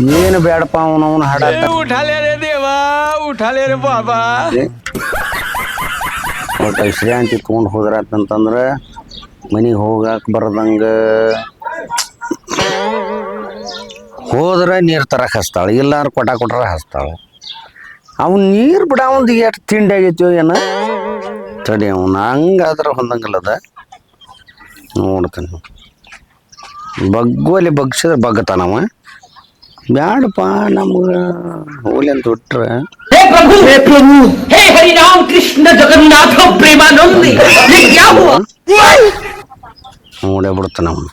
ಏನು ಬೇಡಪ್ಪ ಅವನ ಅವನು ಹಾಡ ಉಠಾಲೆ ರೇ ದೇವಾ ಬಾಬಾ. ಒಟ್ಟು ವಿಶ್ರಾಂತಿ ತಗೊಂಡು ಹೋದ್ರ ಅಂತಂದ್ರೆ ಮನೆಗೆ ಹೋಗಾಕ ಬರ್ದಂಗ ಹೋದ್ರೆ ನೀರು ತರಕ್ಕೆ ಹಸ್ತಾಳೆ ಇಲ್ಲಾಂದ್ರೆ ಕೊಟ್ಟ ಕೊಟ್ರೆ ಹಸ್ತಾಳೆ. ಅವ್ನು ನೀರು ಬಿಡ ಅವ್ನು ಎಷ್ಟು ತಿಂಡಿ ಆಗೈತೋ ಏನೋ. ತಡಿ ಅವನು ಹಂಗಾದ್ರೆ ಹೊಂದಂಗಿಲ್ಲದ. ನೋಡ್ತಾನೆ. ಬಗ್ಗುವಲ್ಲಿ ಬಗ್ಸಿದ್ರೆ ಬಗ್ತಾನವ ಬ್ಯಾಡಪ್ಪ ನಮ್ಗೆ ಹೋಲಿ ಅಂತ ಬಿಟ್ರೆ ಹೇ ಪ್ರಭು! ಹೇ ಪ್ರಭು! ಹೇ ಹರಿರಾಮ್ ಕೃಷ್ಣ ಜಗನ್ನಾಥ ಪ್ರೇಮಾನಂದಿ! ಯಾವ ನೋಡೇ ಬಿಡ್ತ ನಮ್ಮ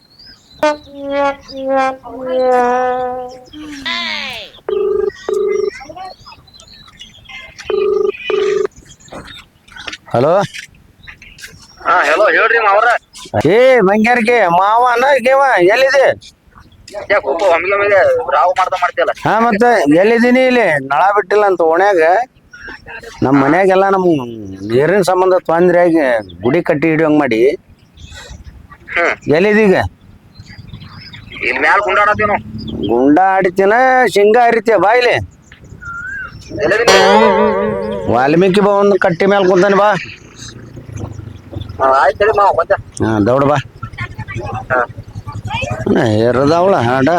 ಹಲೋ? ಹಾ ಹೆಲೋ ಹೇಳ್ರಿ ಮಾವ್ರ. ಏ ಮಂಗ್ಯಾರಿಗೆ ಮಾವನ ಗೇವ ಎಲ್ಲಿದೆ? ಹಾ ಮತ್ತೆ ಎಲ್ಲಿದ್ದೀನಿ ಇಲ್ಲಿ? ನಳ ಬಿಟ್ಟಿಲ್ಲ ಅಂತ ಓಣ್ಯಾಗ. ನಮ್ಮ ಮನ್ಯಾಗೆಲ್ಲ ನಮ್ಮ ನೀರಿನ ಸಂಬಂಧ ತೊಂದ್ರೆ ಆಗಿ ಗುಡಿ ಕಟ್ಟಿ ಹಿಡಿಯೋಂಗ್ ಮಾಡಿ. ಹ್ಮ್. ಎಲ್ಲಿದೀಗ? ಗುಂಡ ಆಡಿತೀನ ಶೇಂಗಾ ಹರಿತೀಯ ಬಾ ಇಲ್ಲಿ? ವಾಲ್ಮೀಕಿ ಭವನ್ ಕಟ್ಟಿ ಮೇಲೆ ಕುಂತಾನೆ ಬಾ. ಹಾ ದೌಡ್ ಬಾ. ಹಾ ಹೇರದವಳ ಹಾಡ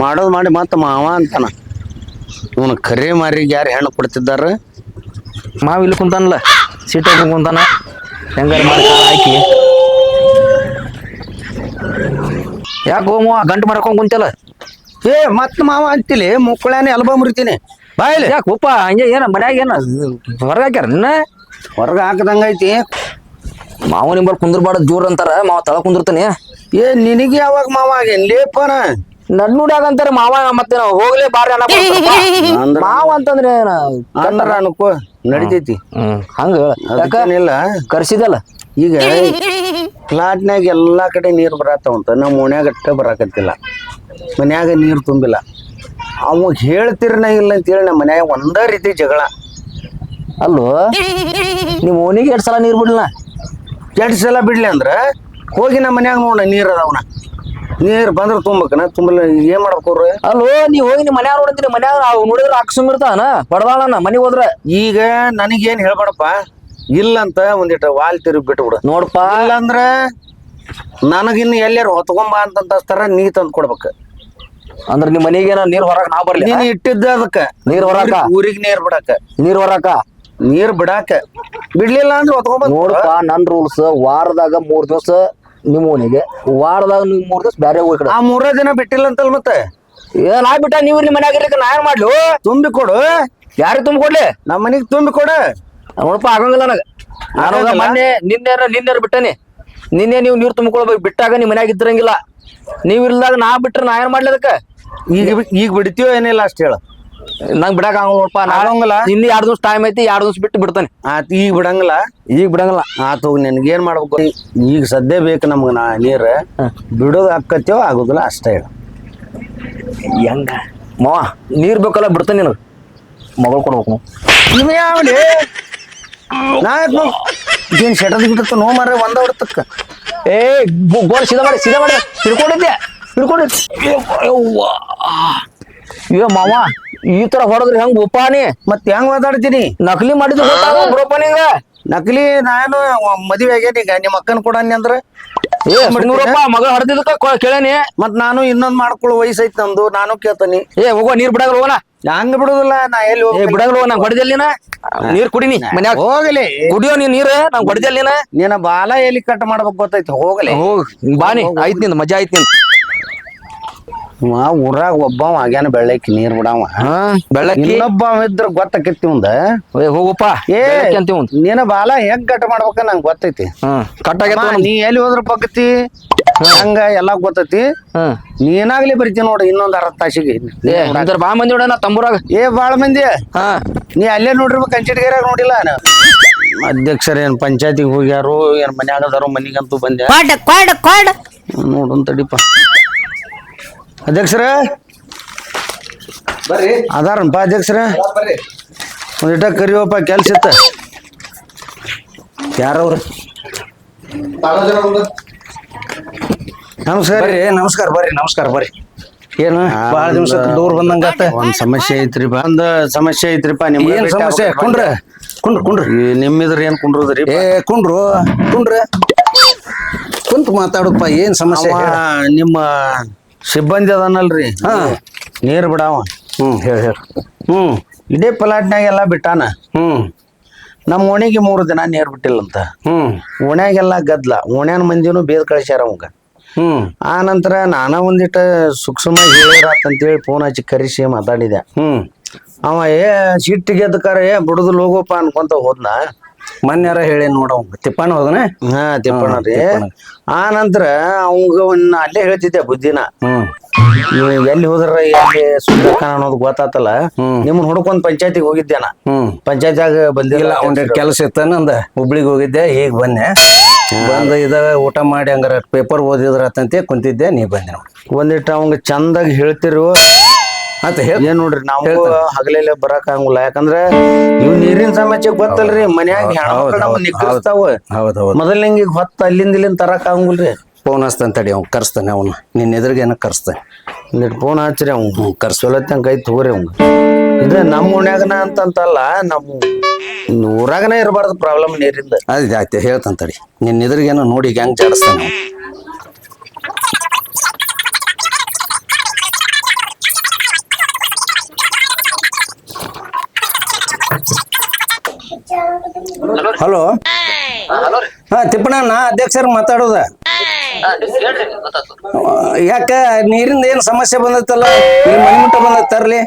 ಮಾಡೋದು ಮಾಡಿ ಮತ್ತೆ ಮಾವ ಅಂತಾನ. ಇವನು ಕರೆ ಮಾರಿಗೆ ಯಾರು ಹೆಣ್ಣು ಕೊಡ್ತಿದ್ದಾರ? ಮಾವ ಇಲ್ಲಿ ಕುಂತಾನಲ್ಲ ಸೀಟ್ ಹಾಕಿ ಕುಂತಾನ. ಹೆಂಗಾರ ಮಾಡಿ ಕಾಲ್ ಹಾಕಿ. ಯಾಕೆ ಹೋಮು ಗಂಟು ಮಾಡ್ಕೊಂಡು ಕುಂತಲ್ಲ ಏ ಮತ್ತೆ ಮಾವ ಅಂತಿಲಿ ಮುಕ್ಕಳಾನೆ ಅಲ್ಬ ಮುರಿತೀನಿ ಬಾಯ್ಲಿ ಯಾಕೆ ಉಪ್ಪ ಹಂಗೆ ಏನ ಮನ್ಯಾಗ ಏನ ಹೊರಗೆ ಹಾಕ್ಯಾರ ನಿನ್ನ? ಹೊರಗೆ ಹಾಕದಂಗೈತಿ ಮಾವ ನಿಂಬಲ್ ಕುಂದ್ರಬಾರ್ದು ಜೋರ್ ಅಂತಾರ ಮಾವ ತಳ ಕುಂದಿರ್ತಾನೆ. ಏ ನಿನಗೆ ಯಾವಾಗ ಮಾವ ಆಗೇನ್? ಲೇಪನ ನನ್ನೂಡ್ಯಾಗ ಅಂತಾರ ಮಾವ ಮತ್ತೆ ನಾವು ಹೋಗ್ಲೇ ಬಾರಿ. ಅಂದ್ರ ಮಾವ ಅಂತಂದ್ರೆ ಏನ ಅಂದ್ರ ಅನ್ಕೋ ನಡಿತೈತಿ. ಹ್ಮ್ ಹಂಗ ಯಾಕ? ಅದಕ್ಕೇನಿಲ್ಲ. ಕರ್ಸಿದಲ್ಲ? ಈಗ ಫ್ಲಾಟ್ನ್ಯಾಗ ಎಲ್ಲಾ ಕಡೆ ನೀರು ಬರತ್ತಾವಂತ ನಮ್ಮ ಓಣ್ಯಾಗ ಅಟ್ಟ ಬರಾಕತ್ತಿಲ್ಲ. ಮನ್ಯಾಗ ನೀರು ತುಂಬಿಲ್ಲ. ಅವಾಗ ಹೇಳ್ತಿರ್ನ ಇಲ್ಲ ಅಂತೇಳಿ ನಮ್ಮ ಮನ್ಯಾಗ ಒಂದೇ ರೀತಿ ಜಗಳ. ಅಲ್ಲೋ ನಿಮ್ಮ ಓನಿಗೆ ಎರಡ್ ಸಲ ನೀರ್ ಬಿಡ್ಲ? ಎರಡು ಸಲ ಬಿಡ್ಲಿ ಅಂದ್ರೆ ಹೋಗಿ ನಮ್ಮ ಮನ್ಯಾಗ ನೋಡ ನೀರು ಅದಾವನ ನೀರು ಬಂದ್ರೆ ತುಂಬಕನ ತುಂಬಲ ಏನ್ ಮಾಡ್ಕೋರು ಅಲ್ಲೋ ನೀ ಹೋಗಿ ನಿಮ್ಮ ಮನ್ಯಾಗ ನೋಡಿದ್ರಿ ಮನ್ಯಾಗ ನೋಡಿದ್ರೆ ನೋಡಿದ್ರ ಹಾಕ್ಸುಮ್ ಇರ್ತಾನ ಬಡದಾಳನ ಮನೆಗೆ ಹೋದ್ರ. ಈಗ ನನಗೇನು ಹೇಳ್ಬೇಡಪ್ಪ ಇಲ್ಲಂತ ಒಂದಿಟ್ಟು ವಾಲ್ ತಿರುಗಿ ಬಿಟ್ಬಿಡು. ನೋಡಪ್ಪ ಇಲ್ಲಂದ್ರ ನನಗಿನ್ನು ಎಲ್ಲಾರು ಹೊತ್ಕೊಂಬ ಅಂತ ನೀ ತಂದು ಕೊಡ್ಬೇಕು. ಅಂದ್ರೆ ನಿಮ್ ಮನೆಗೆ ನೀರ್ ಹೊರಕ್ ನಾ ಬರ್ಲಿ ನೀನ್ ಇಟ್ಟಿದ್ದ ಅದಕ್ಕ. ನೀರ್ ಹೊರಾಕ? ಊರಿಗೆ ನೀರ್ ಬಿಡಾಕ. ನೀರ್ ಹೊರಕ? ನೀರ್ ಬಿಡಾಕ. ಬಿಡ್ಲಿಲ್ಲ ಅಂದ್ರೆ ಹೊತ್ಕೊಂಡ್ ನೋಡಪ್ಪ ನನ್ ರೂಲ್ಸ್ ವಾರದಾಗ ಮೂರ್ ದಿವಸ ನಿಮ್ಮ ಓನಿಗೆ ವಾರದಾಗ ನೀವು ಮೂರ್ ದಿವಸ ಬೇರೆ ಹೋಗಿ ಕಡೆ. ಆ ಮೂರ ದಿನ ಬಿಟ್ಟಿಲ್ಲ ಅಂತಲ್ ಮತ್ತೆ? ಏ ನಾ ಬಿಟ್ಟ ನೀವು ನಿಮ್ಮ ಮನ್ಯಾಗ ಇರ್ಲಿಕ್ಕೆ ನಾ ಏನ್ ಮಾಡ್ಲು? ತುಂಬಿ ಕೊಡು. ಯಾರು ತುಂಬ ಕೊಡ್ಲಿ? ನಮ್ಮ ಮನೆಗೆ ತುಂಬಿ ಕೊಡು. ನೋಡಪ್ಪ ಆಗಂಗಿಲ್ಲ ನನಗೆ. ನಾನು? ಮೊನ್ನೆ ನಿನ್ನೆ ನಿನ್ನೆ ಬಿಟ್ಟನಿ. ನಿನ್ನೆ ನೀವು ನೀರು ತುಂಬಿಕೊಳ್ಬೇಕು. ಬಿಟ್ಟಾಗ ನಿಮ್ಮ ಮನ್ಯಾಗ ಇದ್ರಂಗಿಲ್ಲ. ನೀವು ಇಲ್ದಾಗ ನಾ ಬಿಟ್ರೆ ನಾ ಏನ್ ಮಾಡ್ಲಿ ಅದಕ್ಕೆ? ಈಗ ಈಗ ಬಿಡ್ತೀವೋ ಏನಿಲ್ಲ ಅಷ್ಟು ಹೇಳ. ನಂಗ್ ಬಿಡಕ್ ಆಗಲ್ಲ ನೋಡಪ್ಪ ಆಗಂಗಿಲ್ಲ? ಇನ್ನು ಎರಡ್ ದಿವಸ ಟೈಮ್ ಐತಿ ಎರಡು ದಿವಸ ಬಿಟ್ಟು ಬಿಡ್ತಾನೆ. ಆತ್ ಈಗ ಬಿಡಂಗಿಲ್ಲ. ಈಗ ಬಿಡಂಗಿಲ್ಲ. ಆತ್ ಹೋಗಿ ನಿನ್ಗೇನ್ ಮಾಡ್ಬೇಕು? ಈಗ ಸದ್ಯ ಬೇಕು ನಮ್ಗೆ ನಾ ನೀರ್. ಬಿಡೋದು ಆಕತ್ಯೋ ಆಗೋದಿಲ್ಲ ಅಷ್ಟೇ ಹೇಳ ಹೆಂಗ? ನೀರ್ ಬೇಕಲ್ಲ ಬಿಡ್ತಾನೆ ನಿನಗೆ. ಮಗಳು ಕೊಡ್ಬೇಕು ಇವ ಯಾವಲಿ? ನಾ ಏನು ಶೆಟದ್ ಬಿಡುತ್ತ ನೋ ಮಾರ ಒಂದ ಹೊಡ್ತಕ್ಕ. ಏ ಗೋ- ಸಿದ ಮಾಡಿ ಸಿದ ಮಾಡಿ. ಹಿಡ್ಕೊಂಡಿದ್ದೆ ಹಿಡ್ಕೊಂಡಿದ್ದೆ ಅಯ್ಯೋ ಮಾವ. ಈ ತರ ಹೊಡೆದ್ರೆ ಹೆಂಗ್ ಉಪಾನಿ ಮತ್ ಹೆಂಗ್ ಮಾತಾಡ್ತೀನಿ? ನಕಲಿ ಮಾಡಿದ್ರು ಗೊತ್ತಾಗ ಬ್ರೋಪ ನಿಂಗ. ನಕಲಿ ನಾನು ಮದುವೆ ಆಗ್ಯಾನ ಈಗ ನಿಮ್ಮ ಅಕ್ಕನ ಕೊಡನಿ ಅಂದ್ರ. ಮಗ ಹೊಡೆದಿದ್ದಕ್ಕ ಕೇಳೇನಿ. ಮತ್ ನಾನು ಇನ್ನೊಂದ್ ಮಾಡ್ಕೊಳ್ಳೋ ವಯಸ್ಸು ಐತಿ ನಮ್ದು ನಾನು ಕೇಳ್ತಾನಿ. ಏ ಹೋಗೋ ನೀರ್ ಬಿಡಾಗ ಹೋಗೋಣ ಹಂಗ ಬಿಡುದಿಲ್ಲ ನಾ ಎಲ್ಲಿ ಹೋಗ್ಬೇಕು? ಬಿಡಾಗ ಹೋಗ ನಂಗೆ ಹೊಡೆದಲ್ಲಿನ ನೀರ್ ಕುಡಿನಿ ಮನ್ಯಾಗ. ಹೋಗಲಿ. ಕುಡಿಯೋ ನೀನ್ ನೀರ್ ನಂಗೆ ಹೊಡೆದಲ್ಲಿನ ನೀನ. ಬಾಲ ಎಲ್ಲಿ ಕಟ್ ಮಾಡ್ಬೇಕು ಗೊತ್ತೈತಿ ಹೋಗಲಿ. ಹೋಗ್ ಬಾನಿ ಆಯ್ತು ನಿಂದ ಮಜಾ ಆಯ್ತು ನಿಂದ. ಆ ಊರಾಗ ಒಬ್ಬವ ಆಗ್ಯಾನ ಬೆಳ್ಳಕ್ಕಿ ನೀರ್ ಬಿಡವ. ಹಾ ಬೆಳ್ಳಕ್ಕಿ? ಇನ್ನೊಬ್ಬ ಇದ್ರ ಗೊತ್ತಾಕೈತಿ ಒಂದ ಏ ಹೋಗಪ್ಪ ಏ ಬೆಳ್ಳಕ್ಕಿ ಅಂತೀವಿ ಒಂದು ನಿನ್ನ ಬಾಲ ಹೆಂಗ್ ಕಟ್ ಮಾಡ್ಬೇಕ ನಂಗೆ ಗೊತ್ತೈತಿ. ಹ್ಮ್ ಅಮ್ಮ, ನೀ ಎಲ್ಲಿ ಹೋದ್ರ ಬಗ್ತಿ ಹಂಗ ಎಲ್ಲಾ ಗೊತ್ತೈತಿ? ಹ್ಮ್ ನೀನಾಗ್ಲಿ ಬರ್ತೀನಿ ನೋಡಿ ಇನ್ನೊಂದ್ ಅರ್ಧ ತಾಸಿಗೆ. ಏ ಬಾ ಮಂದಿ ನೋಡ ತಂಬೂರಾಗ. ಏ ಬಾಳ ಮಂದಿ. ಹಾ. ನೀ ಅಲ್ಲೇ ನೋಡಿರ್ಬೇಕು ಕಂಚಿಟ್ಗೇರಾಗ ನೋಡಿಲ್ಲ ನಾನು. ಅಧ್ಯಕ್ಷರ ಏನ್ ಪಂಚಾಯತಿಗೆ ಹೋಗ್ಯಾರು ಏನ್ ಮನ್ಯಾಗ ಅದಾರೋ ಮನಿಗಂತೂ ಬಂದೆ. ಕೊಡ ಕೊಡ ತಡಿಪ ಅಧ್ಯಕ್ಷರ? ಬರ್ರಿ. ಅದಾರನಪ್ಪ ಅಧ್ಯಕ್ಷರ. ಬರ್ರಿ. ಒಂದಿಟ ಕರಿವಪ್ಪ ಕೆಲ್ಸ ಇತ್ತ? ಯಾರವ್ರು? ನಮಸ್ಕಾರ. ರೀ ನಮಸ್ಕಾರ ಬರ್ರಿ ನಮಸ್ಕಾರ ಬರ್ರಿ. ಏನು? ಭಾಳ ದಿವಸ ದೂರ ಬಂದಂಗ ಒಂದ್ ಸಮಸ್ಯೆ ಐತ್ರಿ ಬಂದ ಸಮಸ್ಯೆ ಐತ್ರಿಪ್ಪ ನಿಮ್ಗೆ ಏನು ಸಮಸ್ಯೆ? ಕುಂಡ್ರ ಕುಂಡ್ರ ಕುಂಡ್ರ. ನಿಮ್ಮಿದ್ರ ಏನ್ ಕುಂಡ್ರದ್ರಿ ಏ ಕುಂಡ್ರು ಕುಂಡ್ರ. ಕುಂತ ಮಾತಾಡಪ್ಪ ಏನ್ ಸಮಸ್ಯೆ? ನಿಮ್ಮ ಸಿಬ್ಬಂದಿ ಅದನಲ್ರಿ ರೀ ನೀರ್ ಬಿಡಾವ. ಹ್ಮ್. ಹೇಳ ಹೇಳಿ. ಹ್ಮ್. ಇಡೇ ಪ್ಲಾಟ್ನಾಗ ಎಲ್ಲ ಬಿಟ್ಟಾನ. ಹ್ಮ್. ನಮ್ಮ ಓಣಿಗೆ ಮೂರು ದಿನ ನೀರ್ ಬಿಟ್ಟಿಲ್ಲಂತ. ಹ್ಮ್. ಓಣ್ಯಾಗೆಲ್ಲ ಗದ್ಲ ಓಣ್ಯಾನ ಮಂದಿನೂ ಬೇದ್ ಕಳಿಸ್ಯಾರ ಅವಂಗ. ಹ್ಮ್. ಆ ನಂತರ ನಾನ ಒಂದಿಟ ಸೂಕ್ಷ್ಮ ಹೇಳಿ ಫೋನ್ ಹಚ್ಚಿ ಕರೆಸಿ ಮಾತಾಡಿದೆ. ಹ್ಮ್. ಅವ ಏ ಸಿಟ್ಟಿಗೆ ಎದ್ದಕಾರ ಏ ಬಿಡುದು ಲೋಗೋಪ ಅನ್ಕೊಂತ ಹೋದ್ನ? ಮೊನ್ನೆಯಾರ ಹೇಳಿ ನೋಡವ್ ತಿಪ್ಪಣ್ಣ ಹೋದನ? ಹಾ ತಿಪ್ಪಣ್ಣ ರೀ. ಆ ನಂತರ ಅವಂಗ ಒಂದ್ ಅಲ್ಲೇ ಹೇಳ್ತಿದ್ದೆ ಬುದ್ಧಿನ. ಹ್ಮ್. ನೀವು ಎಲ್ಲಿ ಹೋದ್ರ ಎಲ್ಲಿ ಸುದ್ದಕ್ಕ ಅನ್ನೋದು ಗೊತ್ತಾತಲ್ಲ? ನಿಮ್ಮ ನಿಮ್ಮನ್ನ ಹುಡ್ಕೊಂಡ್ ಪಂಚಾಯತಿಗೆ ಹೋಗಿದ್ದೆ ನಾ ಹ್ಮ್. ಪಂಚಾಯತ್ಯಾಗ ಬಂದಿಲ್ಲ ಒಂದೆರಡು ಕೆಲಸ ಇತ್ತಾನ ಅಂದ. ಹುಬ್ಳಿಗೆ ಹೋಗಿದ್ದೆ ಹೇಗ್ ಬಂದೆ. ಬಂದ ಇದ ಊಟ ಮಾಡಿ ಹಂಗಾರ ಪೇಪರ್ ಓದಿದ್ರ ಕುಂತಿದ್ದೆ ನೀ ಬಂದೆ ನೋಡಿ. ಒಂದಿಟ್ಟು ಅವಂಗ ಚಂದಾಗಿ ಹೇಳ್ತಿರು. ಅಂತ ಹೇಳ ಏನ್ ನೋಡ್ರಿ ನಾವು ಹಗಲೆಲ್ಲ ಬರಕ್ ಆಗಂಗಿಲ್ಲ. ಯಾಕಂದ್ರೆ ಇವ್ ನೀರಿನ ಸಮಸ್ಯೆ ಗೊತ್ತಲ್ರಿ ಮನ್ಯಾಗ ಹೆಣ್ಮಕ್ಳು ನಮ್ಗ್ ನಿಗ್ರಸ್ತಾವ. ಹೌದ್ ಹೌದ್ ಮೊದಲಿಂಗ ಈಗ ಹೊತ್ತ ಅಲ್ಲಿಂದ ಇಲ್ಲಿಂದ ತರಕ್ ಆಗಂಗಿಲ್ರಿ. ಫೋನ್ ಹಚ್ತಾನೆ ತಡಿ ಅವ್ನು ಕರ್ಸ್ತಾನೆ ಅವನು. ನಿನ್ನ ಎದುರಿಗೇನ ಕರ್ಸ್ತಾನೆ. ಒಂದಿಟ್ಟು ಫೋನ್ ಹಚ್ಚ್ರಿ ಅವ್ನು. ಹ್ಮ್ ಕರ್ಸು ಚೊಲತ್ತಂಗ ಕೈ ತಗೋರಿ ಅವ್ನು. ಇದ ನಮ್ಮ ಓಣ್ಯಾಗನ ಅಂತಂತಲ್ಲ ನಮ್ಮ ಊರಾಗನ ಇರಬಾರ್ದು ಪ್ರಾಬ್ಲಮ್ ನೀರಿಂದ. ಅದು ಆಯ್ತು ಹೇಳ್ತಾನೆ ತಡಿ. ನಿನ್ನ ಎದುರಿಗೇನೋ ನೋಡಿ ಹೆಂಗ್ ಜಾಡಿಸ್ತಾನೆ ಅವ್ನು. ಹಲೋ ಹಾ ತಿಪ್ಪಣ್ಣ ಅಧ್ಯಕ್ಷರು ಮಾತಾಡೋದ. ಯಾಕ ನೀರಿಂದ ಏನ್ ಸಮಸ್ಯೆ ಬಂದತ್ತಲ್ಲ? ಮುಟ್ಟ ಬಂದ ತರ್ಲಿ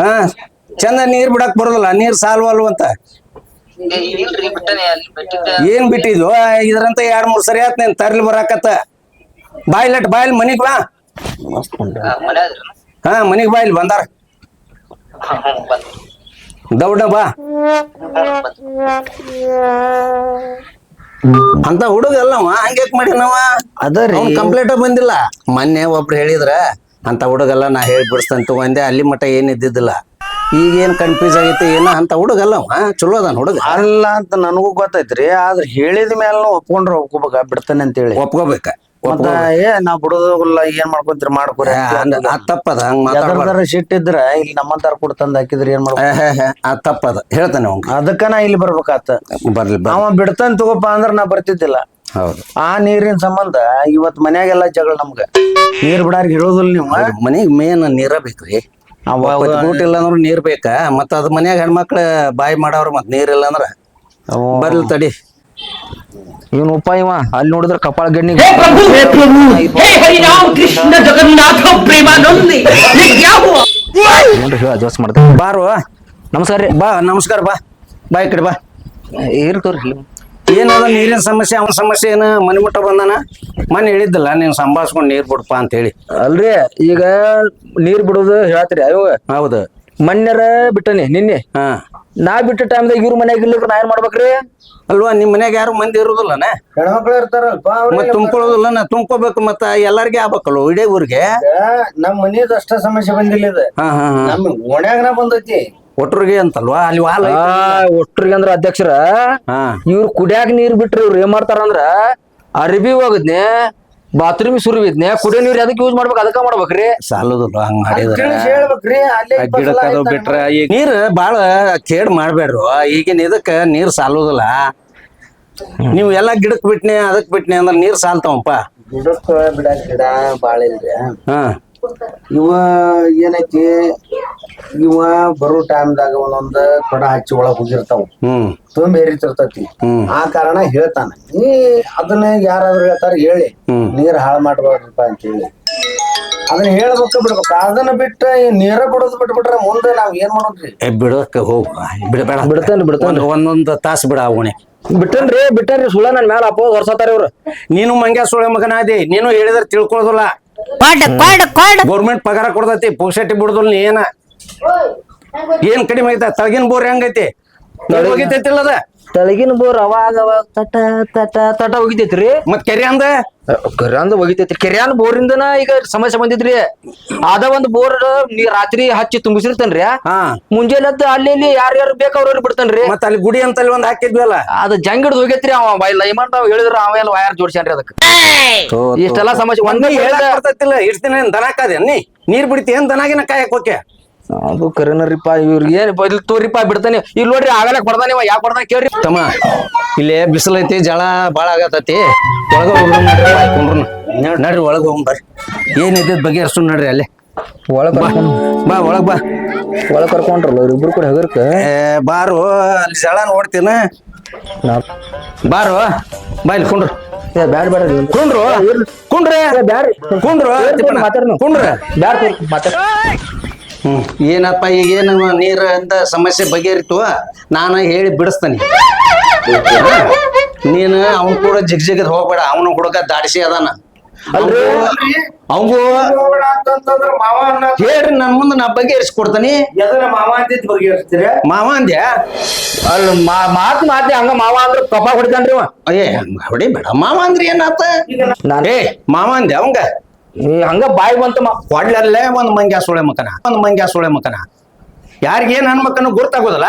ಹಾ ಚಂದ ನೀರ್ ಬಿಡಕ್ ಬರೋದಲ್ಲ ನೀರ್ ಸಾಲ್ವಲ್ವ ಅಂತ. ಏನ್ ಬಿಟ್ಟಿದ್ವು? ಇದ್ರಂತ ಎರಡ್ ಮೂರ್ ಸರಿ ಆತ್ ನೀನ್ ತರ್ಲಿ ಬರಾಕತ್ತ. ಬಾಯ್ಲಟ್ ಬಾಯ್ಲ್ ಮನಿಗ್ ಬಾ. ಹಾ ಮನಿಗ್ ಬಾಯ್ಲ್ ಬಂದಾರ. ದೌಡ ಬಾ ಅಂತ ಹುಡುಗ ಅಲ್ಲವ ಹಂಗ್ಯಾಕ್ ಮಾಡ್ಯಾನವ ಅದರಿ ಅವ್ನ್ ಕಂಪ್ಲೇಂಟ್ ಬಂದಿಲ್ಲ. ಮೊನ್ನೆ ಒಬ್ರು ಹೇಳಿದ್ರ ಅಂತ ಹುಡುಗಲ್ಲ ನಾ ಹೇಳಿ ಬಿಡಿಸ್ತಂತ ಒಂದೇ ಅಲ್ಲಿ ಮಠ ಏನ್ ಇದ್ದಿದ್ದಿಲ್ಲ. ಈಗ ಏನ್ ಕನ್ಫ್ಯೂಸ್ ಆಗೈತಿ ಏನ ಅಂತ ಹುಡುಗಲ್ಲ ಚಲೋ ಅದಾನ ಹುಡುಗ. ಅಲ್ಲ ಅಂತ ನನಗೂ ಗೊತ್ತೈತ್ರಿ ಆದ್ರ ಹೇಳಿದ ಮೇಲೆ ಒಪ್ಕೊಂಡ್ರ ಒಪ್ಕೋಬೇಕ ಬಿಡ್ತಾನೆ ಅಂತ ಹೇಳಿ ಒಪ್ಕೋಬೇಕ. ಮತ್ತ ಏ ನಾವ್ ಬಿಡೋದಿಲ್ಲ ಏನ್ ಮಾಡ್ಕೊಂತೀರಿ? ಮಾಡ್ಕೊರಿ ಅದ್ ತಪ್ಪದ ಹಂಗ ಮಾತಾಡ್ಬಾರ್ದು. ಯಾವ್ದಾರ ಸಿಟ್ಟಿದ್ರ ಇಲ್ಲಿ ನಮ್ಮಂತಾರ ಕೂಡ ತಂದ್ ಹಾಕಿದ್ರಿ ಏನ್ ಮಾಡ್ಕೊ ಆ ತಪ್ಪದ. ಹೇಳ್ತಾನೆ ಅವ್ನ್ ಅದಕ್ಕ ನಾ ಇಲ್ಲಿ ಬರ್ಬೇಕಾತ. ಬರ್ಲಿ ಅವ ಬಿಡ್ತಾನ ತಗೋಪ ಅಂದ್ರ ನಾ ಬರ್ತಿದ್ದಿಲ್ಲ. ಹೌದು. ಆ ನೀರಿನ ಸಂಬಂಧ ಇವತ್ ಮನ್ಯಾಗೆಲ್ಲ ಜಗಳ ನಮ್ಗ. ನೀರ್ ಬಿಡಾರ್ಗ ಹೇಳೋದಿಲ್ಲ ನೀವು ಮನೆಗ್ ಮೇನ್ ನೀರ ಬೇಕ್ರಿ ಅವ ಊಟ ಇಲ್ಲ ಅಂದ್ರೆ ನೀರ್ ಬೇಕಾ? ಮತ್ತ ಅದ್ ಮನ್ಯಾಗ ಹೆಣ್ಮಕ್ಳ ಬಾಯಿ ಮಾಡವ್ರ ಮತ್ ನೀರ್ ಇಲ್ಲ ಅಂದ್ರ? ಬರ್ಲಿ ತಡಿ. ಏನು ಉಪಾಯ ಇವ ಅಲ್ಲಿ ನೋಡಿದ್ರೆ ಕಪಾಳ ಗಣ್ಣಿಗೆ ಹೇ ಕೃಷ್ಣ ಜಗನ್ನಾಥ ಪ್ರೇಮಾನಂದಿ! ಹೇಳ ಜೋಸ್ ಬಾರು ನಮಸ್ಕಾರ ರೀ. ಬಾ ನಮಸ್ಕಾರ ಬಾ. ಬಾ ಈ ಕಡೆ ಬಾ. ಇರ್ತವ್ರಿ ಇಲ್ಲಿ ಏನದ ನೀರಿನ ಸಮಸ್ಯೆ ಅವನ ಸಮಸ್ಯೆ ಏನ? ಮನೆ ಮುಟ್ಟ ಬಂದಾನ? ಮನೆ ಹೇಳಿದ್ದಲ್ಲ ನೀನ್ ಸಂಭಾಳಿಸ್ಕೊಂಡು ನೀರ್ ಬಿಡಪ್ಪ ಅಂತ ಹೇಳಿ ಅಲ್ರಿ ಈಗ ನೀರ್ ಬಿಡುದು ಹೇಳತ್ರಿ ಅಯ್ಯೋ. ಹೌದು. ಮಣ್ಣರ ಬಿಟ್ಟನಿ ನಿನ್ನೆ. ಹಾ. ನಾ ಬಿಟ್ಟ ಟೈಮ್ದಾಗ ಇವ್ರ ಮನ್ಯಾಗ ಇರ್ಲಿಕ್ಕೆ ನಾ ಏನ್ ಮಾಡ್ಬೇಕ್ರಿ? ಅಲ್ವಾ ನಿಮ್ ಮನ್ಯಾಗ ಯಾರು ಮಂದಿ ಇರುದಿಲ್ಲನ? ಹೆಣ್ಮಕ್ಳು ಇರ್ತಾರಲ್ಪ ಮತ್ ತುಂಬ್ಕೊಳ್ಳೋದಿಲ್ಲ ನಾ ತುಂಬ್ಕೋಬೇಕು ಮತ್ತ ಎಲ್ಲಾರ್ಗೆ ಆಗ್ಬೇಕಲ್ವ ಇಡೇ ಊರಿಗೆ? ನಮ್ ಮನಿದ ಅಷ್ಟ ಸಮಸ್ಯೆ ಬಂದಿಲ್ಲ ಇದು. ಹಾ ಹಾ ಹಾ. ನಮ್ ಓಣ್ಯಾಗನ ಬಂದೈತಿ. ಒಟ್ರಿಗೆ ಅಂತಲ್ವಾ? ಅಲ್ಲಿ ವಾಲ್ ಆ ಒಟ್ರಿಗೆ ಅಂದ್ರ ಅಧ್ಯಕ್ಷರ ಹಾ. ಇವ್ರು ಕುಡ್ಯಾಕ ನೀರ್ ಬಿಟ್ರಿ ಇವ್ರು ಏನ್ ಮಾಡ್ತಾರ ಅಂದ್ರ ಅರಬಿ ಹೋಗದ್ನೆ ಬಾತ್ರೂಮ್ ಸುರುವಿದ್ನೆ ಕುಡಿಯೋ ನೀರು ಅದಕ್ಕೆ ಯೂಸ್ ಮಾಡ್ಬೇಕು ಅದಕ್ಕ ಮಾಡ್ಬೇಕ್ರಿ? ಸಾಲದಲ್ಲ ಹಂಗ ಮಾಡಿದ್ರೆ. ಹೇಳ್ಬೇಕ್ರಿ ಅಲ್ಲೇ ಇಪ್ಪತ್ತು ಸಲ ಅದು ಆಯ್ತು ಬಿಟ್ರ ಈಗ ನೀರ್ ಬಾಳ ಕೇಡ್ ಮಾಡ್ಬೇಡ್ರು ಈಗಿನ ಇದಕ್ಕ ನೀರ್ ಸಾಲುದಿಲ್ಲ. ನೀವು ಎಲ್ಲಾ ಗಿಡಕ್ ಬಿಟ್ನೆ ಅದಕ್ ಬಿಟ್ನೆ ಅಂದ್ರೆ ನೀರ್ ಸಾಲ್ತಾವಪ್ಪ. ಗಿಡಕ್ಕ ಬಿಡಾಕ್ ಗಿಡ ಬಾಳ ಇಲ್ರಿ. ಹಾ. ಇವ ಏನೈತಿ? ಇವ ಬರೋ ಟೈಮ್ದಾಗ ಒಂದೊಂದ್ ಕೊಡ ಹಚ್ಚಿ ಒಳಗ್ ಹೋಗಿರ್ತಾವ. ತುಂಬ ತುಂಬಿ ಹೇರಿತಿರ್ತೈತಿ ಹ್ಮ್. ಆ ಕಾರಣ ಹೇಳ್ತಾನೆ. ನೀ ಅದನ್ನ ಯಾರಾದ್ರೂ ಹೇಳ್ತಾರ ಹೇಳಿ. ನೀರ್ ಹಾಳು ಮಾಡ್ಬೇಡ್ರಪ್ಪ ಅಂತ ಹೇಳಿ ಅದನ್ನ ಹೇಳ್ಬೇಕು ಬಿಡ್ಬೇಕು. ಅದನ್ನ ಬಿಟ್ಟ ಈ ನೀರ ಬಿಡೋದ್ ಬಿಟ್ಬಿಟ್ರೆ ಮುಂದೆ ನಾವ್ ಏನ್ ಮಾಡೋದ್ರಿ? ಏ ಬಿಡಕ್ಕ ಹೋಗು. ಬಿಡಬೇಡ. ಬಿಡ್ತೇನೆ ಬಿಡ್ತೇನೆ. ಒಂದೊಂದು ತಾಸ್ ಬಿಡ ಅವಣೆ ಬಿಟ್ಟನ್ರಿ ಬಿಟ್ಟನ್ರಿ ಸುಳ್ಳ ನನ್ ಮ್ಯಾಲ ಅಪ್ಪ ಹೊರ್ಸತಾರ ಇವ್ರು. ನೀನು ಮಂಗ್ಯ ಸುಳ್ಳ ಮಗನ ಅದಿ ನೀನು ಹೇಳಿದ್ರೆ ತಿಳ್ಕೊಳ್ಳೋದಿಲ್ಲ. ಗೌರ್ಮೆಂಟ್ ಪಗಾರ ಕೊಡ್ತೈತಿ ಪುಕ್ಷಟಿ ಬಿಡುದಿಲ್ಲ ನೀ ಏನ? ಏನ್ ಕಡಿಮೆ ಐತ ತಳಗಿನ ಬೋರ್ ಹೆಂಗೈತಿ? ಹೋಗಿತೈತಿಲ್ಲ ಅದ? ತಳಗಿನ ಬೋರ್ ಅವಾಗ ಅವಾಗ ತಟ ತಟ ತಟ ಹೋಗಿತೈತ್ರಿ. ಮತ್ ಕೆರೆ ಅಂದ? ಕೆರ್ಯಾಂದ ಹೋಗಿತೈತ್ರಿ. ಬೋರ್ ಬೋರಿಂದನ ಈಗ ಸಮಸ್ಯೆ ಬಂದಿದ್ರಿ. ಅದ ಒಂದ್ ಬೋರ್ ನೀ ರಾತ್ರಿ ಹಚ್ಚಿ ತುಂಬಿಸಿರ್ತೇನ್ರಿ. ಹಾ. ಮುಂಜಾನೆ ಎದ್ದು ಅಲ್ಲಿ ಇಲ್ಲಿ ಯಾರು ಯಾರು ಅವ್ರವ್ರಿಗೆ ಬಿಡ್ತಾನ್ರಿ. ಮತ್ ಅಲ್ಲಿ ಗುಡಿ ಅಂತ ಅಲ್ಲಿ ಒಂದ್ ಹಾಕಿದ್ವಲ್ಲ? ಅದ ಜಂಗಿಡ್ದು ಹೋಗೈತ್ರಿ ಅವ. ಬೈ ಲೈಮನ್ ಹೇಳಿದ್ರ ಅವ ಎಲ್ಲ ವಯರ್ ಜೋಡ್ಸ್ಯಾನ್ರಿ ಅದಕ್ಕೆ ಇಷ್ಟೆಲ್ಲ ಸಮಸ್ಯೆ ಒಂದೇ ಹೇಳಕ್ ಬರ್ತೈತಿಲ್ಲ. ಇಷ್ಟ ದಿನ ಏನ್ ದನ ಕಾದೇನ್ ನೀ ನೀರ್ ಬಿಡ್ತಿ ಏನ್ ದನಾಗಿನ ಕಾಯಕ್ ಹೋಕೆ ಅದು ಕರೆನರಿಪ್ಪ ಇವ್ರಿಗೆ ಏನಪ್ಪ ಇಲ್ಲಿ ತೋರಿಪ್ಪ ಬಿಡ್ತಾನೆ. ಇಲ್ಲಿ ನೋಡ್ರಿ ಆಗಲೇ ಕೊಡ್ತಾನೆ ಇವ ಯಾಕೆ ಕೊಡ್ತಾನೆ ಕೇಳ್ರಿ. ತಮ್ಮ ಇಲ್ಲೇ ಬಿಸಿಲೈತಿ ಜಳ ಭಾಳ ಆಗತೈತಿ. ಒಳಗೆ ಹೋಗ್ರಿ ನಡ್ರಿ ಹಾಕೊಂಡ್ರು ನಡ್ರಿ ಒಳಗ ಹೋಗಿ ಬರ್ರಿ. ಬಗ್ಗೆ ಅಷ್ಟು ನಡ್ರಿ ಅಲ್ಲೇ. ಒಳಗೆ ಬಾ ಬಾ ಒಳಗೆ ಬಾ. ಒಳಗ್ ಕರ್ಕೊಂಡ್ರಲ್ಲ ಇಬ್ರು ಕೂಡ ಹೆಗರ್ಕ? ಏ, ಬಾರು ಅಲ್ಲಿ ಜಳ ನೋಡ್ತೀನ? ಬಾರು ಬಾ ಇಲ್ಲಿ ಕುಂಡ್ರು ಬ್ಯಾಡ ಬ್ಯಾಡ ಕುಂಡ್ರು ಕುಂಡ್ರೆ ಬ್ಯಾಡ ಕುಂಡ್ರು. ಮಾತಾಡ್ರಿ. ಕುಂಡ್ರೆ ಬ್ಯಾಡ ಮಾತಾಡ ಹ್ಮ್ ಏನಪ್ಪ ಈಗ ಏನು ನೀರ ಅಂತ ಸಮಸ್ಯೆ ಬಗೆಹರಿತು ನಾನು ಹೇಳಿ ಬಿಡಿಸ್ತಾನೆ. ನೀನು ಅವನ್ ಕೂಡ ಜಿಗ್ ಜಿಗದ್ ಹೋಗ್ಬೇಡ ಅವನು ಹುಡುಗ ದಾಡಿಸಿ ಅದಾನ. ಅವಂಗು ಹೇಳ್ರಿ ನನ್ ಮುಂದೆ ನಾ ಬಗೆಹರಿಸ್ಕೊಡ್ತಾನಿ. ಮಾವ ಅಂತಿದ್ ಬಗೆಹರಿಸ್ತೀರ? ಮಾವ ಅಂದ್ಯ? ಅಲ್ಲ ಮಾತ್ ಮಾತಿ ಹಂಗ ಮಾವ ಅಂದ್ರ ಕಪ್ಪ ಹೊಡಿತಾನ್ರಿ ಅವ ಅಯ್ಯ ಹೊಡಿ ಬೇಡ ಮಾವ ಅಂದ್ರಿ ಏನಾತ? ನಾನೇ ಏ ಮಾವ ಅಂದ್ಯ ಅವಂಗ? ಹಂಗ ಬಾಯಿ ಬಂತ ಕೊಡ್ಲಲ್ಲೇ ಒಂದ್ ಮಂಗ್ಯಾ ಸೊಳೆ ಮಕನ ಒಂದ್ ಮಂಗ್ಯಾ ಸೊಳೆ ಮಕನ. ಯಾರಿಗೇನ್ ಅನ್ಮಕ್ಕನ ಗುರ್ತಾಗೋದಲ್ಲ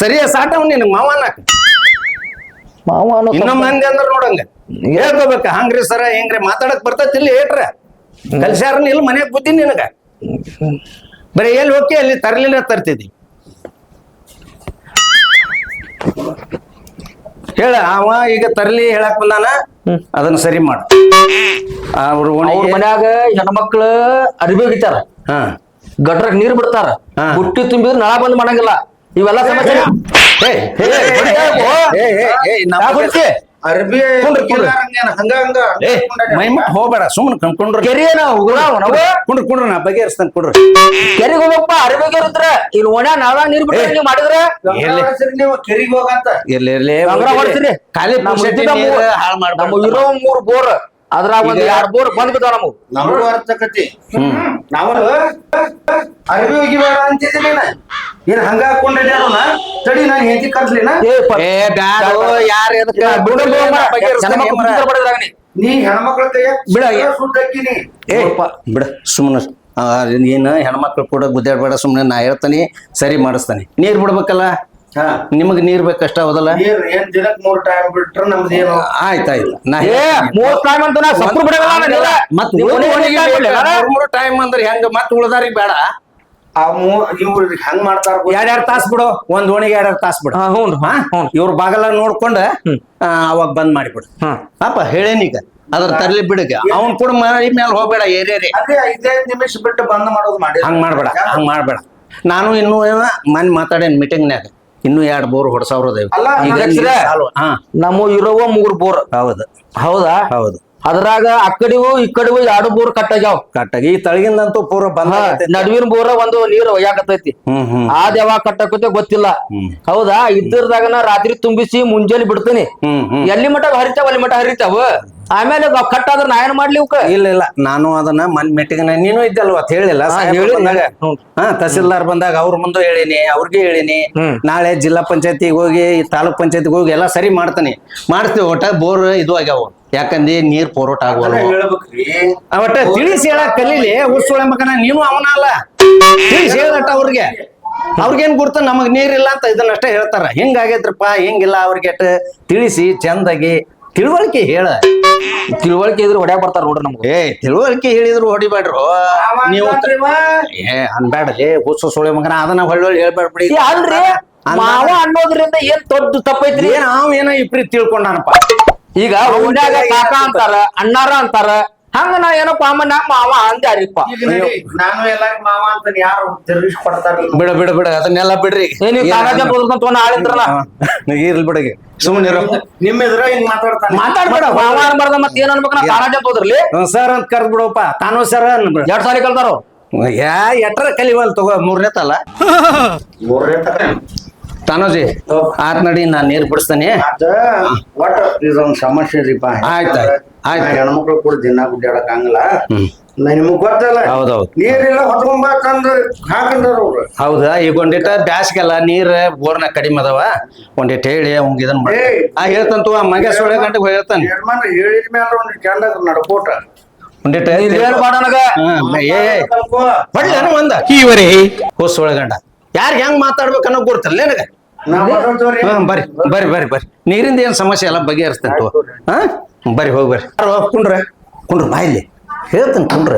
ಸರಿಯ ಸಾಟ ನಿನ್ ಮಾವ ಅನ್ನಕ್ ಮಾವ ಅನ್ನೋ ಇನ್ನೊಮ್ಮೆ ಮಂದಿ ಅಂದ್ರೆ ನೋಡಂಗ ಹೇಳ್ಕೋಬೇಕ ಹಂಗ್ರಿ ಸರ ಹೆಂಗ್ರಿ ಮಾತಾಡಕ್ ಬರ್ತೈತಿಲ್ಲ ಏಟ್ರ. ಕಲ್ಸಾರ ಇಲ್ಲಿ ಮನ್ಯಾಗ ಬುದ್ಧಿ ನಿನಗ. ಬರೀ ಎಲ್ಲಿ ಹೋಗಿ ಅಲ್ಲಿ ತರ್ಲಿಲ್ಲ ತರ್ತಿದ್ದಿ. ಹೇಳ ಅವ ಈಗ ತರ್ಲಿ ಹೇಳಕ್ ಬಂದಾನ ಅದನ್ನ ಸರಿ ಮಾಡು. ಅವ್ರು ಅವ್ರ ಮನ್ಯಾಗ ಹೆಣ್ಮಕ್ಳು ಅರಿವಿ ಒಗಿತಾರ ಹಾ. ಗಟ್ರಕ್ ನೀರ್ ಬಿಡ್ತಾರ. ಹುಟ್ಟಿ ತುಂಬಿದ್ರೆ ನಳ ಬಂದ್ ಮಾಡಂಗಿಲ್ಲ. ಇವೆಲ್ಲ ಸಮಸ್ಯೆ ಅರ್ಬಿ. ಹಂಗ ಹಂಗ? ಏ ಮೈ ಮುಟ್ ಹೋಗ್ಬೇಡ ಸುಮ್ಮನೆ ಕಂಡ್ಕೊಂಡ್ರು ಕೆರೆ ನಾವು ನಾವು. ಕುಂಡ್ರ ಕುಂಡ್ರು ನಾ ಬಗೆಹರಿಸ್ತಾನೆ ಕುಂಡ್ರು. ಕೆರೆಗೆ ಹೋಗಪ್ಪ ಅರಿವಿಗೆ ಇರುದ್ರ. ಇಲ್ಲಿ ಒಣ ನಾಳ ನೀರ್ ಬಿಟ್ರೆ ನೀವು ಮಾಡಿದ್ರ? ಎಲ್ಲಿ? ನೀವು ಕೆರಿಗೆ ಹೋಗಂತ? ಗಂಗ್ರ ಹೊಡ್ತೀರಿ ಖಾಲಿ ಹಾಳ್ ಮಾಡ್ಬಾರ್ದು. ಇರೋ ಮೂರ್ ಬೋರ್. ಅದ್ರಾಗ ಒಂದ್ ಎರಡ್ ಬೋರ್ ಬಂದ್ ಬಿದ್ದಾವ ನಮಗ್ ನಮಗೂ ಅರ್ಥಕತಿ ನಾವು ಅರ್ಬಿ ಅಂತಿದ್ದೀನಿ ಏನ್ ಹಂಗ ಹಾಕೊಂಡಿದ್ಯಾರನ ತಡಿ ನಾನು ಹೆಂಡತಿ ಕರ್ಸ್ಲಿನ ಏ ಬ್ಯಾಡೋ ಯಾರು ಎದಕ್ಕೆ ನೀ. ಹೆಣ್ಮಕ್ಳ ಬಿಡ. ಸುಟ್ಟಕ್ಕಿನಿ ಏ. ಬಿಡ ಸುಮ್ಮನೆ ನೀನು ಹೆಣ್ಮಕ್ಳು ಕೂಡ ಗುದ್ದಾಡ್ಬೇಡ ಸುಮ್ಮನೆ ನಾ ಹೇಳ್ತಾನೆ ಸರಿ ಮಾಡಿಸ್ತಾನೆ. ನೀರ್ ಬಿಡ್ಬೇಕಲ್ಲ? ನಿಮಗ್ ನೀರ್ ಬೇಕಷ್ಟ ಹೌದಲ್ಲ ನೀರ್ ಏನ್ ದಿನಕ್ ಮೂರ್ ಟೈಮ್ ಬಿಟ್ರ ನಮ್ದೇನು ಆಯ್ತಾಯ್ತು. ನಾ ಏ ಮೂರ್ ಟೈಮ್ ಅಂತ ನಾ ಸಪ್ರು ಬಿಡಲ್ಲ ನಾನೆಲ್ಲ. ಮತ್? ಮೂರು ಟೈಮ್ ಅಂದ್ರೆ ಹೆಂಗ ಮತ್ ಉಳ್ದಾರಿಗೆ ಬೇಡ. ಆ ಮೂ ಇವ್ರು ಹೆಂಗ್ ಮಾಡ್ತಾರ ಎರಡ್ ತಾಸ್ ಬಿಡು. ಒಂದ್ ಓಣಿಗೆ ಎರಡ್ ತಾಸ್ ಬಿಡು. ಹಾ, ಹ್ಞೂ ಹ್ಞೂ ಇವ್ರ ಬಾಗಲ ನೋಡ್ಕೊಂಡ ಆ, ಅವಾಗ ಬಂದ್ ಮಾಡಿಬಿಡು ಹ್ಮ್. ಅಪ್ಪ ಈಗ? ಅದ್ರ ತರ್ಲಿ ಬಿಡಗ ಅವ್ನ್ ಕೂಡ ಮನೆ ಮೇಲೆ ಹೋಗ್ಬೇಡ ಏರಿಯರಿ ಅದೇ ಐದೈದ್ ನಿಮಿಷ ಬಿಟ್ಟು ಬಂದ್ ಮಾಡೋದು ಮಾಡಿ ಹಂಗ್ ಮಾಡ್ಬೇಡ. ಹಂಗ್ ಮಾಡ್ಬೇಡ. ನಾನು ಇನ್ನೂ ಮನ್ ಮಾತಾಡೇನ್ ಮೀಟಿಂಗ್ನ್ಯಾಗ ಇನ್ನೂ ಎರಡ್ ಬೋರ್ ಸಾಲ್ವ. ಹಾ. ನಮ್ಮ ಇರುವ ಮೂರ್ ಬೋರ್. ಹೌದು. ಹೌದಾ? ಹೌದು. ಅದ್ರಾಗ ಅಕ್ಕಡಿವು ಇಕ್ಕಡಿವು ಎರಡು ಬೋರ್ ಕಟ್ಟಾಗ್ಯಾವ. ಕಟ್ಟಾಗಿ ಈ ತಳಗಿಂದಂತೂ ಪೂರ ಬಂದ ನಡುವಿನ ಬೋರ ಒಂದು ನೀರು ಒಯ್ಯಾಕತೈತಿ ಆದ್ ಯಾವಾಗ ಕಟ್ಟಾಕತ್ತೆ ಗೊತ್ತಿಲ್ಲ. ಹೌದಾ? ಇದ್ರದಾಗನ ರಾತ್ರಿ ತುಂಬಿಸಿ ಮುಂಜಾನೆ ಬಿಡ್ತೀನಿ. ಎಲ್ಲಿ ಮಠ ಹರಿತಾವ ಅಲ್ಲಿ ಮಠ ಹರಿತಾವ ಆಮೇಲೆ ಕಟ್ಟಾದ್ರ ಕಟ್ ಆದ್ರ ನಾ ಏನ್ ಮಾಡ್ಲಿ ಇವ್ಕ? ಇಲ್ಲ ಇಲ್ಲ. ನಾನು ಅದನ್ನ ಮನ್ ಮೆಟ್ಟಿಗೆ ನೀನು ಇದ್ದಲ್ವ? ಅಂತ ಹೇಳಿಲ್ಲ. ಸಾಹೇಬ್ರು ಬಂದಾಗ. ಹಾ ತಹಸೀಲ್ದಾರ್ ಬಂದಾಗ ಅವ್ರ ಮುಂದೆ ಹೇಳಿನಿ ಅವ್ರಿಗೆ ಹೇಳಿನಿ. ನಾಳೆ ಜಿಲ್ಲಾ ಪಂಚಾಯತಿಗೆ ಹೋಗಿ ತಾಲೂಕ್ ಪಂಚಾಯತಿಗೆ ಹೋಗಿ ಎಲ್ಲ ಸರಿ ಮಾಡ್ತಾನೆ. ಮಾಡ್ತೀವಿ ಒಟ್ಟ ಬೋರ್ ಇದು ಆಗ್ಯಾವ. ಯಾಕಂದ್ರೆ ನೀರ್ ಪೋರೋಟ ಆಗುವಲ್ಲ ಹೇಳ್ಬೇಕ್ರಿ. ಒಟ್ಟ ತಿಳಿಸಿ ಹೇಳಕ್ ಕಲೀಲಿ. ಉಸುಳೆ ಮಗನ ನೀನು ಅವನ ಅಲ್ಲ. ತಿಳಿಸಿ ಹೇಳಟ ಅವ್ರಿಗೆ. ಅವ್ರಿಗೇನ್ ಗುರ್ತ? ನಮಗ್ ನೀರಿಲ್ಲ ಅಂತ ಇದನ್ನಷ್ಟೇ ಹೇಳ್ತಾರ. ಹಿಂಗಾಗೈತ್ರಪ್ಪ ಹಿಂಗಿಲ್ಲ ಅವ್ರಿಗೆ ತಿಳಿಸಿ ಚಂದಾಗಿ ತಿಳುವಳಿಕೆ ಹೇಳ. ತಿಳುವಳಿಕೆ ಇದ್ರೆ ಹೊಡ್ಯಾಕ್ ಬರ್ತಾರ ನೋಡ್ರಿ ನಮ್ಗೆ. ಏ ತಿಳುವಳಿಕೆ ಹೇಳಿದ್ರು ಹೊಡಿಬೇಡ್ರು. ನೀವು ಏ ಅನ್ಬೇಡ ಏ ಹುಸ ಸುಳಿ ಮಗನ ಅದನ್ನ ಹೊಳ್ಳೊಳ್ಳಿ ಹೇಳ್ಬೇಡ್ಬಿಡಿ ಏ, ಅಲ್ರಿ. ಮಾವ ಅನ್ನೋದ್ರಿಂದ ಏನ್ ದೊಡ್ಡ ತಪ್ಪೈತ್ರಿ? ಏನ್ ಅವ ಏನೋ ಇಬ್ರಿ ತಿಳ್ಕೊಂಡಾನಪ್ಪ. ಈಗ ಓಣ್ಯಾಗ ಕಾಕ ಅಂತಾರ ಅಣ್ಣಾರ ಅಂತಾರ ಹಂಗ ನಾ ಏನೋ ನಾ ಮಾವ ಅಂತ ಈಗ ನಡಿ, ನಾನು ಎಲ್ಲ ಮಾವ ಅಂತ ಯಾರು ತಿರುಗಿಸಿ ಕೊಡ್ತಾರ ಬಿಡ ಬಿಡ ಬಿಡ ಅದನ್ನೆಲ್ಲ ಬಿಡ್ರಿ. ಏ ನೀವು ಕಾಗದ ತೊಗೊಂಡ್ ಆಳಿದ್ರಲ್ಲ ಇರ್ಲಿ ಬಿಡಗೆ. ಸುಮ್ಮನೆ ನಿಮ್ಮ ಎದುರ ಹಿಂಗ್ ಮಾತಾಡ್ತಾನೆ. ಮಾತಾಡ್ಬೇಡ ಮಾವ ಅನ್ಬಾರ್ದ ಮತ್ತೆ ಏನ್ ಅನ್ಬೇಕು ನಾ ಕಾಗದ ಹೋದ್ರಲ್ಲಿ ಸರ್ ಅಂತ ಕರ್ದ್ ಬಿಡಪ್ಪ. ತಾನು ಸರ್ ಅನ್ಬಿಡ ಎರಡ್ ಸಾಲಿ ಕಲ್ತಾರ? ಯಾ ಎಟ್ರ ಕಲಿವಲ್ ತಗೋ ಮೂರನೇ ತಲ್ಲ ಮೂರನೇ ತಕ ತಾನೋಜಿ ಆತ್ ನಡಿ ನಾನು ನೀರ್ ಬಿಡಿಸ್ತಾನೆ ಅದ ಒಟ್ಟ ಇದೊಂದ್ ಸಮಸ್ಯೆ ರೀಪ ಆಯ್ತ್ ಆಯ್ತ್. ಆಯ್ತ್. ಹೆಣ್ಮಕ್ಳು ಕೂಡ ದಿನ ಗುಡ್ಡಾಡಕ್ ಆಗಲ್ಲ ನಿಮಗ್ ಗೊತ್ತಲ್ಲ? ಹೌದೌದು. ನೀರೆಲ್ಲ ಹೊತ್ಕೊಂಬಾಕಂದ್ರ ಹಾಕಂದ್ರ ಅವ್ರು. ಹೌದಾ ಈಗ ಒಂದಿಟ ಬ್ಯಾಸ್ಗೆಲ್ಲ ನೀರ್ ಬೋರ್ನ ಕಡಿಮೆ ಅದಾವ. ಒಂದಿಟ್ ಹೇಳಿ ಅವಂಗ ಇದನ್ ಮಾಡಿ ಆ ಹೇಳ್ತಂತು ಆ ಸೊಳೆ ಸೊಳ್ಳೆ ಗಂಟೆಗೆ ಹೇಳ್ತಾನೆ. ಹೇಳಿದ ಮೇಲೆ ಒಂದು ಚಂದ ನಡ್ಕೋಟ. ಒಂದಿಟ ಏನ್ ಮಾಡ ನನಗ ಹೊಡ್ಲೇನು ಒಂದ. ಹೋಸ್ ಒಳಗಂಡ ಯಾರ್ ಹೆಂಗ್ ಮಾತಾಡ್ಬೇಕು ಅನ್ನೋ ಗೊತ್ತಲ್ಲ ನಿನಗ? ಬರ್ರಿ ಬರ್ರಿ ಬರ್ರಿ ಬರ್ರಿ. ನೀರಿಂದ ಏನ್ ಸಮಸ್ಯೆ ಎಲ್ಲ ಬಗೆಹರಿಸ್ತೇನೆ ತೋ ಹಾ? ಬರ್ರಿ ಹೋಗಿ ಬರ್ರಿ. ಯಾರು ಕುಂಡ್ರ? ಕುಂಡ್ರ ಬಾಯಿಲಿ ಹೇಳ್ತೇನೆ ಕುಂಡ್ರ.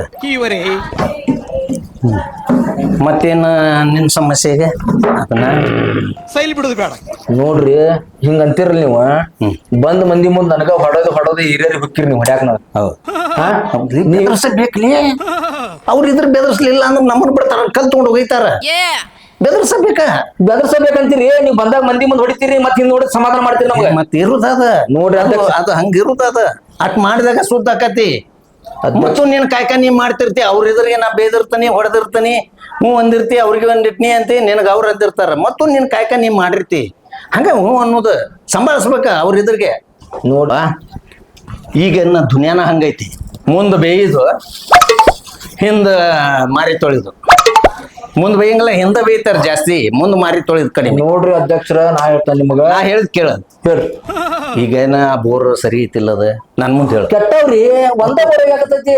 ಮತ್ತೇನ ನಿನ್ ಸಮಸ್ಯೆಗೆ ಅದನ್ನ? ಸೈಲ್ ಬಿಡುದು ಬೇಡ. ನೋಡ್ರಿ ಹಿಂಗ ಅಂತಿರಲ್ ನೀವು ಬಂದ್ ಮಂದಿ ಮುಂದ್ ನನಗ ಹೊಡೋದು ಹೊಡೋದು ಹಿರಿಯರಿ ಹುಕ್ಕಿರಿ ನೀವು ಹೊಡ್ಯಾಕ ನಾವು. ಹೌದು. ಅವ್ರ ಇದ್ರ ಬೆದರ್ಸ್ಲಿಲ್ಲ ಅಂದ್ರೆ ನಮ್ಮನ್ನ ಬಿಡ್ತಾರ ಕಲ್ ತಗೊಂಡು ಹೋಗ್ತಾರ. ಬೆದರ್ಸಬೇಕ? ಬೆದರ್ಸಬೇಕಂತೀರಿ? ನೀವು ಬಂದಾಗ ಮಂದಿ ಮುಂದೆ ಹೊಡಿತೀರಿ ಮತ್ತೆ ಹಿಂದ್ ನೋಡಿ ಸಮಾಧಾನ ಮಾಡ್ತೀರಿ ನಮ್ಗೆ. ಮತ್ತೆ ಇರುದದ ನೋಡ್ರಿ ಅದು. ಅದು ಹಂಗ ಅಟ್ ಮಾಡಿದಾಗ ಸುದ್ದ ಆಕತಿ. ಮತ್ತು ನೀನ್ ಕಾಯ್ಕ ನೀ ಮಾಡ್ತಿರ್ತಿ ಅವ್ರ ಎದುರಿಗೆ ನಾ ಬೇದಿರ್ತಾನಿ ಹೊಡೆದಿರ್ತಾನಿ ಹ್ಞೂ ಅಂದಿರ್ತಿ ಅವ್ರಿಗೆ ಒಂದಿಟ್ನಿ ಅಂತ ನಿನಗ ಅವ್ರು ಅಂದಿರ್ತಾರ. ಮತ್ತು ನೀನ್ ಕಾಯ್ಕ ನೀ ಮಾಡಿರ್ತಿ. ಹಂಗ ಹ್ಞೂ ಅನ್ನೋದು ಸಂಭಾಳಿಸ್ಬೇಕ ಅವ್ರ ಎದುರಿಗೆ. ನೋಡ ಈಗ ನನ್ನ ದುನಿಯಾನ ಹಂಗೈತಿ. ಮುಂದ್ ಬೇಯಿದು ಹಿಂದ ಮಾರಿ ತೊಳಿದು. ಮುಂದ್ ಬೈಯಂಗಿಲ್ಲ ಹಿಂದ ಬೈತಾರ ಜಾಸ್ತಿ. ಮುಂದ್ ಮಾರಿ ತೊಳಿದ್ ಕಡಿಮೆ. ನೋಡ್ರಿ ಅಧ್ಯಕ್ಷರ ನಾ ಹೇಳ್ತಾನೆ ನಿಮಗ. ನಾ ಹೇಳಿದ್ ಕೇಳ. ಹೇಳ್ರಿ ಈಗೇನ ಬೋರ್ ಸರಿ ಐತಿಲ್ಲದ ನನ್ ಮುಂದೆ ಹೇಳ. ಕೆಟ್ಟವ್ರಿ ಒಂದೇ ಬೋರ್ ಆಗತೈತಿ.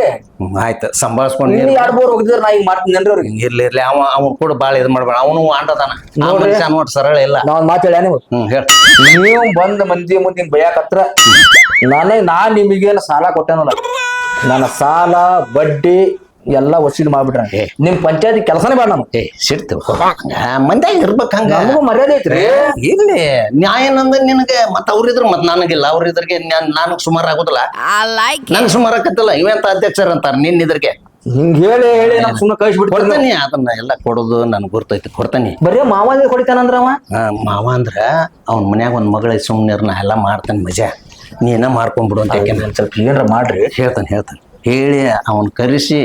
ಆಯ್ತು. ಸಂಭಾಳಿಸ್ಕೊಂಡು ಇಲ್ಲಿ ಎರಡ್ ಬೋರ್ ಹೋಗಿದ್ರ ನಾ ಈಗ ಮಾಡ್ತೀನಿ ಅವ್ರಿಗೆ? ಇರ್ಲಿ ಇರ್ಲಿ. ಅವ ಅವ್ ಕೂಡ ಬಾಳ ಇದ್ ಮಾಡ್ಬೇಡ. ಅವನು ಆಂಡದಾನ ನೋಡ್ರಿ. ನೋಡ್ ಸರಳ ಇಲ್ಲ. ನಾ ಒಂದ್ ಮಾತು ಹೇಳ ನೀವು ಹ್ಮ್ ಹೇಳ. ನೀವು ಬಂದ್ ಮಂದಿ ಮುಂದೆ ಹಿಂಗ್ ಬೈಯಾಕತ್ರ ನಾನೇ ನಾ ನಿಮಗೇನು ಸಾಲ ಕೊಟ್ಟೇನಲ್ಲ. ನನ್ನ ಸಾಲ ಬಡ್ಡಿ ಎಲ್ಲಾ ವಸೂಲಿ ಮಾಡ್ಬಿಟ್ರ. ನಿಮ್ ಪಂಚಾಯತಿ ಕೆಲಸನೇ ಬೇಡ ನಮ್ಗೆ. ಏ ಸಿಡ್ತು ಮಂದ್ಯಾಗ ಇರ್ಬೇಕ ಹಂಗ. ನಮಗೂ ಮರ್ಯಾದೆ ಐತ್ರಿ. ಇರ್ಲಿ. ನ್ಯಾಯ ನಂದ ನಿನಗೆ ಮತ್ತ ಅವ್ರಿದ್ರು ಮತ್ ನನಗಿಲ್ಲ. ಅವ್ರಿದ್ರಿಗೆ ನನಗ್ ಸುಮಾರು ಆಗುದಿಲ್ಲ. ನನ್ ಸುಮಾರು ಆಕತ್ತಲ್ಲ. ಇವೆಂತ ಅಧ್ಯಕ್ಷರು ಅಂತಾರ ನಿನ್ ಇದ್ರಿಗೆ? ಹಿಂಗ್ ಹೇಳಿ ಹೇಳಿ ನಾನು ಸುಮ್ಮನೆ ಕಳಿಸ್ಬಿಡ್ತೀನಿ. ಕೊಡ್ತಾನಿ ಅದನ್ನ ಎಲ್ಲ ಕೊಡೋದು ನನ್ ಗುರ್ತೈತಿ ಕೊಡ್ತಾನಿ. ಬರೀ ಮಾವ ಕೊಡಿತಾನಂದ್ರ ಅವ? ಮಾವ ಅಂದ್ರ ಅವ್ನ ಮನ್ಯಾಗ ಒಂದ್ ಮಗಳ ಸುಮ್ಮನೆ ನಾ ಎಲ್ಲ ಮಾಡ್ತಾನೆ ಮಜಾ. ನೀನ ಮಾಡ್ಕೊಂಡ್ಬಿಡು ಅಂತ ಸ್ವಲ್ಪ ಏನಾರ ಮಾಡ್ರಿ. ಹೇಳ್ತಾನೆ ಹೇಳ್ತಾನೆ. ಹೇಳಿ ಅವನ್ ಕರೆಸಿ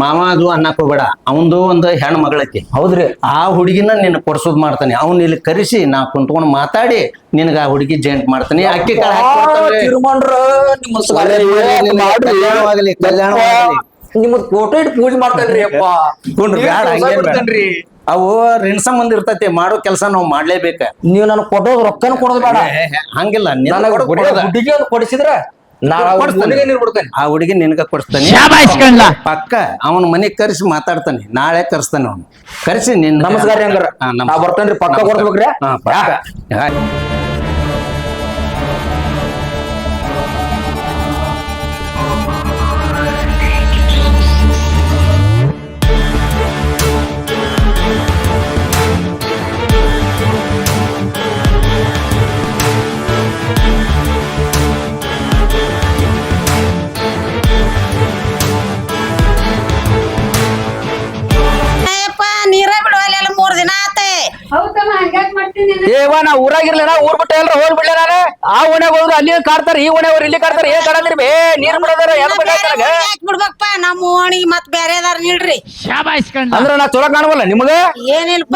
ಮಾವ ಅದು ಅನ್ನಕ್ ಹೋಗ್ಬೇಡ ಅವಂದು ಒಂದು ಹೆಣ್ಣು ಮಗಳಕ್ಕೆ ಹೌದ್ರಿ ಆ ಹುಡುಗಿನ ನಿನ್ನ ಕೊಡ್ಸೋದ್ ಮಾಡ್ತಾನೆ ಅವ್ನ ಇಲ್ಲಿ ಕರೆಸಿ ನಾ ಕುಂತ್ಕೊಂಡ್ ಮಾತಾಡಿ ನಿನಗ ಆ ಹುಡುಗಿ ಜೈಂಟ್ ಮಾಡ್ತಾನೆ ಅಕ್ಕಿ ಕಾಳು ಹಾಕಿ ಕಲ್ಯಾಣವಾಗಲಿ, ಕಲ್ಯಾಣವಾಗಲಿ. ನಿಮ್ಮದ್ ಫೋಟೋ ಇಟ್ಟು ಪೂಜೆ ಮಾಡ್ತೇನ್ರಿ ಅಪ್ಪ ಕುಂಡ್ರು ಬ್ಯಾಡ, ನೀವ್ ಹಂಗೇನ್ ಬೇಡ. ಬಿಡ್ತೇನ್ರಿ. ಅವು ರಿಣಸ ಸಂಬಂಧ ಇರ್ತೈತಿ ಮಾಡೋ ಕೆಲಸ ನಾವು ಮಾಡ್ಲೇಬೇಕ ನೀವ್ ನನ್ ಕೊಡೋದು ರೊಕ್ಕನ ಕೊಡೋದ್ ಬೇಡ ಹಂಗಿಲ್ಲ ನಿನಗ್ ನನಗ್ ಕೊಡೋದ್ ಕೊಡೋದ. ಹುಡುಗಿ ಒಂದು ಕೊಡಿಸಿದ್ರ ಆ ಹುಡುಗಿ ನಿನಗ ಕೊಡಿಸ್ತಾನೆ. ಪಕ್ಕ ಅವನ ಮನೆಗ್ ಕರೆಸಿ ಮಾತಾಡ್ತಾನೆ. ನಾಳೆ ಕರೆಸ್ತಾನೆ ಅವನು. ಕರೆಸಿ ನಿನ್ ನಮಸ್ಕಾರ ಬರ್ತಾನ್ರಿ ಪಕ್ಕ. ಕೊಡ್ಬೇಕ್ರಿ? ಏವ ನಾ ಊರಾಗಿರ್ಲಿಲ್ಲ ಊರ್ ಬಿಟ್ಟ ಎಲ್ರ ಹೋಗ್ ಬಿಡ್ಲೆ ನಾನು. ಆ ಓಣ್ಯಾಗ ಹೋದ್ರು ಅಲ್ಲಿ ಕಾಡ್ತಾರ ಈ ಓಣ್ಯಾಗ ಹೋದ್ರು ಇಲ್ಲಿ ಕಾಡ್ತಾರ ಏನ್ ಕಾಡಂದ್ರಿ ಬೇ ನೀರ್ ಬಿಡೋದಾರ ಏನ್ ಬಿಡ್ಬೇಕಪ್ಪ? ನಮ್ಮ ಓಣಿಗೆ ಮತ್ ಬೇರೆ ಅದಾರ ನೀಡ್ರಿ ಅಂದ್ರ ನಾ ಚೊಲೋ ಕಾಣವಲ್ಲ ನಿಮಗ? ಏನಿಲ್ಪ?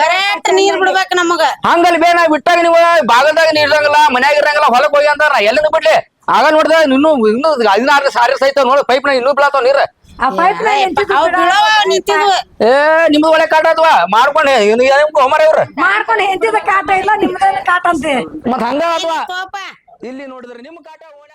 ಕರೆಕ್ಟ್ ನೀರ್ ಬಿಡ್ಬೇಕು ನಮಗ. ಹಂಗಲ್ ಬೇ ನಾ ಬಿಟ್ಟಾಗ ನೀವು ಬಾಗಲ್ದಾಗ ನೀರ್ ಇರಂಗಿಲ್ಲ ಮನ್ಯಾಗ ಇರಂಗಿಲ್ಲ ಹೊಲಕ್ ಹೋಗಿ ಅಂತಾರ ಎಲ್ಲಿಂದ ಬಿಡ್ಲಿ? ಆಗ ನೋಡ್ದ ಇನ್ನು ಇನ್ನು ಹದಿನಾರು ಸಾರಿ ಸಹಿತ ನೋಡಿ ಪೈಪ್ನ ಇನ್ನೂ ಬೀಳತಾವ ನೀರ್. ಆ ಪೈಪ್ ಬೀಳವ ನಿಂತಿದ್ವು ಏ ನಿಮ್ದು ಒಳ್ಳೆ ಕಾಟ ಅಥವಾ ಮಾಡ್ಕೊಂಡೆ. ಇನ್ನು ಹೋಮರ ಇವ್ರ? ಮಾಡ್ಕೊಂಡು. ಹೆಂತಿದ ಕಾಟ ಇಲ್ಲ ನಿಮ್ದೇನು ಕಾಟ ಅಂತೆ? ಮತ್ ಹಂಗ ಅಥವಾ ಇಲ್ಲಿ ನೋಡಿದ್ರೆ ನಿಮ್ ಕಾಟ ಓಣಿ